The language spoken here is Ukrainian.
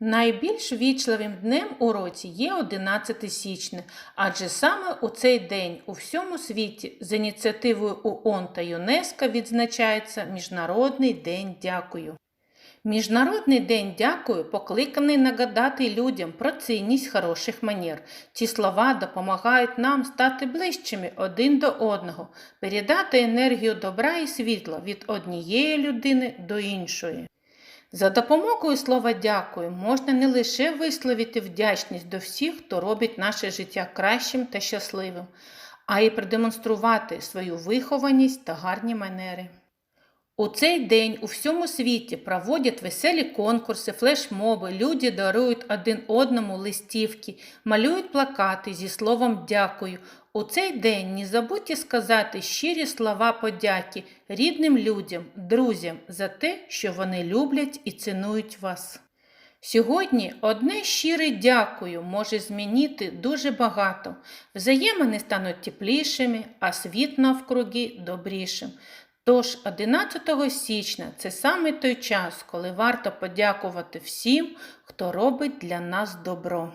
Найбільш вічливим днем у році є 11 січня, адже саме у цей день у всьому світі з ініціативою ООН та ЮНЕСКО відзначається Міжнародний день дякую. Міжнародний день дякую покликаний нагадати людям про цінність хороших манір. Ці слова допомагають нам стати ближчими один до одного, передати енергію добра і світла від однієї людини до іншої. За допомогою слова дякую можна не лише висловити вдячність до всіх, хто робить наше життя кращим та щасливим, а й продемонструвати свою вихованість та гарні манери. У цей день у всьому світі проводять веселі конкурси, флешмоби, люди дарують один одному листівки, малюють плакати зі словом дякую. У цей день не забудьте сказати щирі слова подяки рідним людям, друзям за те, що вони люблять і цінують вас. Сьогодні одне щире дякую може змінити дуже багато. Взаємини стануть теплішими, а світ навкруги добрішим. Тож 11 січня це саме той час, коли варто подякувати всім, хто робить для нас добро.